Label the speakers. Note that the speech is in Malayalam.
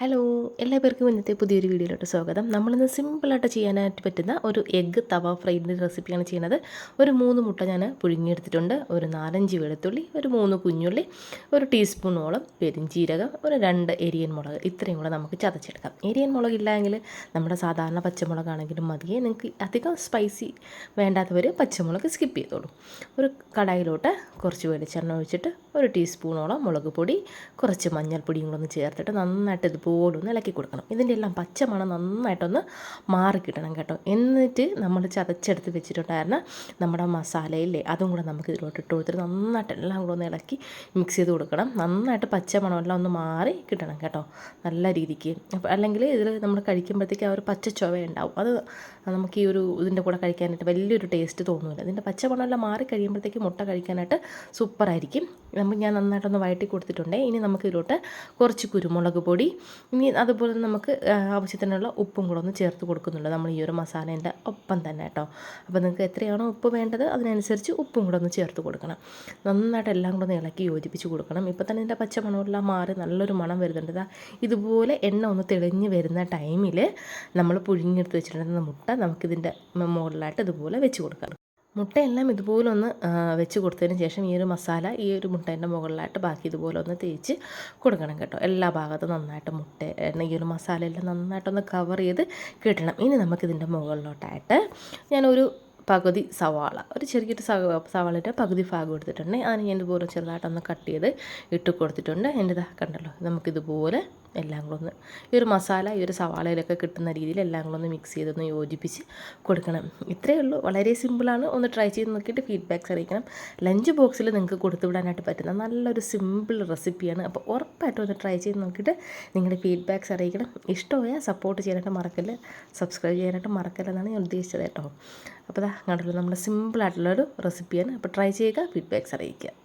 Speaker 1: ഹലോ എല്ലാവർക്കും ഇന്നത്തെ പുതിയൊരു വീഡിയോയിലോട്ട് സ്വാഗതം. നമ്മളിന്ന് സിമ്പിളായിട്ട് ചെയ്യാനായിട്ട് പറ്റുന്ന ഒരു എഗ്ഗ് തവ ഫ്രൈഡിന്റെ റെസിപ്പിയാണ് ചെയ്യുന്നത്. ഒരു മൂന്ന് മുട്ട ഞാൻ പുഴുങ്ങിയെടുത്തിട്ടുണ്ട്. ഒരു നാലഞ്ച് വെളുത്തുള്ളി ഒരു മൂന്ന് കുഞ്ഞുള്ളി ഒരു ടീസ്പൂണോളം പെരിഞ്ചീരകം ഒരു രണ്ട് എരിയൻ മുളക് ഇത്രയും കൂടെ നമുക്ക് ചതച്ചെടുക്കാം. എരിയൻ മുളക് ഇല്ലെങ്കിൽ നമ്മുടെ സാധാരണ പച്ചമുളകാണെങ്കിലും മതിയെ. നിങ്ങൾക്ക് അധികം സ്പൈസി വേണ്ടാത്തവർ പച്ചമുളക് സ്കിപ്പ് ചെയ്തോളൂ. ഒരു കടായിലോട്ട് കുറച്ച് വെളിച്ചെണ്ണ ഒഴിച്ചിട്ട് ഒരു ടീസ്പൂണോളം മുളക് പൊടി കുറച്ച് മഞ്ഞൾപ്പൊടിയും കൂടെ ഒന്ന് ചേർത്തിട്ട് നന്നായിട്ട് ഇതുപോലെ ഒന്ന് ഇളക്കി കൊടുക്കണം. ഇതിന്റെ എല്ലാം പച്ച മണം നന്നായിട്ടൊന്ന് മാറി കിട്ടണം കേട്ടോ. എന്നിട്ട് നമ്മൾ ചതച്ചെടുത്ത് വെച്ചിട്ടുണ്ടായിരുന്ന നമ്മുടെ മസാലയില്ലേ അതും കൂടെ നമുക്ക് ഇതിലോട്ട് ഇട്ട് കൊടുത്തിട്ട് നന്നായിട്ട് എല്ലാം കൂടെ ഒന്ന് ഇളക്കി മിക്സ് ചെയ്ത് കൊടുക്കണം. നന്നായിട്ട് പച്ച എല്ലാം ഒന്ന് മാറി കിട്ടണം കേട്ടോ. നല്ല രീതിക്ക്. അപ്പോൾ അല്ലെങ്കിൽ ഇതിൽ നമ്മൾ കഴിക്കുമ്പോഴത്തേക്ക് ആ ഒരു പച്ച ചുവ ഉണ്ടാവും. അത് നമുക്ക് ഈ ഒരു ഇതിന്റെ കൂടെ കഴിക്കാനായിട്ട് വലിയൊരു ടേസ്റ്റ് തോന്നില്ല ഇതിന്റെ പച്ച മണമെല്ലാം മാറി കഴിയുമ്പോഴത്തേക്ക് മുട്ട കഴിക്കാനായിട്ട് സൂപ്പറായിരിക്കും നമ്മൾ ഞാൻ നന്നായിട്ടൊന്ന് വഴറ്റി കൊടുത്തിട്ടുണ്ടേ. ഇനി നമുക്ക് ഇതിലോട്ട് കുറച്ച് കുരുമുളക് പൊടി ഇനി അതുപോലെ നമുക്ക് ആവശ്യത്തിനുള്ള ഉപ്പും കൂടെ ഒന്ന് ചേർത്ത് കൊടുക്കുന്നുണ്ട്. നമ്മൾ ഈ ഒരു മസാലേന്റെ ഒപ്പം തന്നെ കേട്ടോ. അപ്പോൾ നിങ്ങൾക്ക് എത്രയാണോ ഉപ്പ് വേണ്ടത് അതിനനുസരിച്ച് ഉപ്പും കൂടെ ഒന്ന് ചേർത്ത് കൊടുക്കണം. നന്നായിട്ട് എല്ലാം കൂടെ ഒന്ന് ഇളക്കി യോജിപ്പിച്ച് കൊടുക്കണം. ഇപ്പോൾ തന്നെ ഇതിന്റെ പച്ച മണമെല്ലാം മാറി നല്ലൊരു മണം വരുന്നുണ്ട്. ഇതാ ഇതുപോലെ എണ്ണ ഒന്ന് തെളിഞ്ഞ് വരുന്ന ടൈമിൽ നമ്മൾ പുഴുങ്ങിയെടുത്ത് വെച്ചിട്ടുണ്ടെന്ന മുട്ട നമുക്കിതിന്റെ മുകളിലായിട്ട് ഇതുപോലെ വെച്ച് കൊടുക്കണം മുട്ടയെല്ലാം ഇതുപോലെ ഒന്ന് വെച്ച് കൊടുത്തതിന് ശേഷം ഈ ഒരു മസാല ഈ ഒരു മുട്ടേന്റെ മുകളിലായിട്ട് ബാക്കി ഇതുപോലെ ഒന്ന് തേച്ച് കൊടുക്കണം കേട്ടോ. എല്ലാ ഭാഗത്തും നന്നായിട്ട് മുട്ട ഈ ഒരു മസാലയെല്ലാം നന്നായിട്ടൊന്ന് കവർ ചെയ്ത് കിട്ടണം. ഇനി നമുക്കിതിന്റെ മുകളിലോട്ടായിട്ട് ഞാനൊരു പകുതി സവാള ഒരു ചെറിയൊരു സവാളയുടെ പകുതി ഭാഗം എടുത്തിട്ടുണ്ട്. അതിന് ഞാൻ ഇതുപോലെ ചെറുതായിട്ടൊന്ന് കട്ട് ചെയ്ത് ഇട്ട് കൊടുത്തിട്ടുണ്ട്. എന്റെ ഇതാ കണ്ടല്ലോ നമുക്കിതുപോലെ എല്ലാം കൂടെ ഒന്ന് ഈ ഒരു മസാല ഈ ഒരു സവാളയിലൊക്കെ കിട്ടുന്ന രീതിയിൽ എല്ലാം കൂടെ ഒന്ന് മിക്സ് ചെയ്തൊന്ന് യോജിപ്പിച്ച് കൊടുക്കണം. ഇത്രയേ ഉള്ളൂ. വളരെ സിമ്പിളാണ് ഒന്ന് ട്രൈ ചെയ്ത് നോക്കിയിട്ട് ഫീഡ്ബാക്ക്സ് അറിയിക്കണം. ലഞ്ച് ബോക്സിൽ നിങ്ങൾക്ക് കൊടുത്തുവിടാനായിട്ട് പറ്റുന്ന നല്ലൊരു സിമ്പിൾ റെസിപ്പിയാണ് അപ്പോൾ ഉറപ്പായിട്ടും ഒന്ന് ട്രൈ ചെയ്ത് നോക്കിയിട്ട് നിങ്ങളുടെ ഫീഡ്ബാക്ക്സ് അറിയിക്കണം. ഇഷ്ടമായാൽ സപ്പോർട്ട് ചെയ്യാനായിട്ട് മറക്കല്ല. സബ്സ്ക്രൈബ് ചെയ്യാനായിട്ട് മറക്കല്ല എന്നാണ് ഞാൻ ഉദ്ദേശിച്ചത് കേട്ടോ. അപ്പോൾ അതാ കണ്ടല്ലോ നമ്മുടെ സിമ്പിളായിട്ടുള്ളൊരു റെസിപ്പിയാണ് അപ്പോൾ ട്രൈ ചെയ്യുക ഫീഡ്ബാക്ക്സ് അറിയിക്കുക.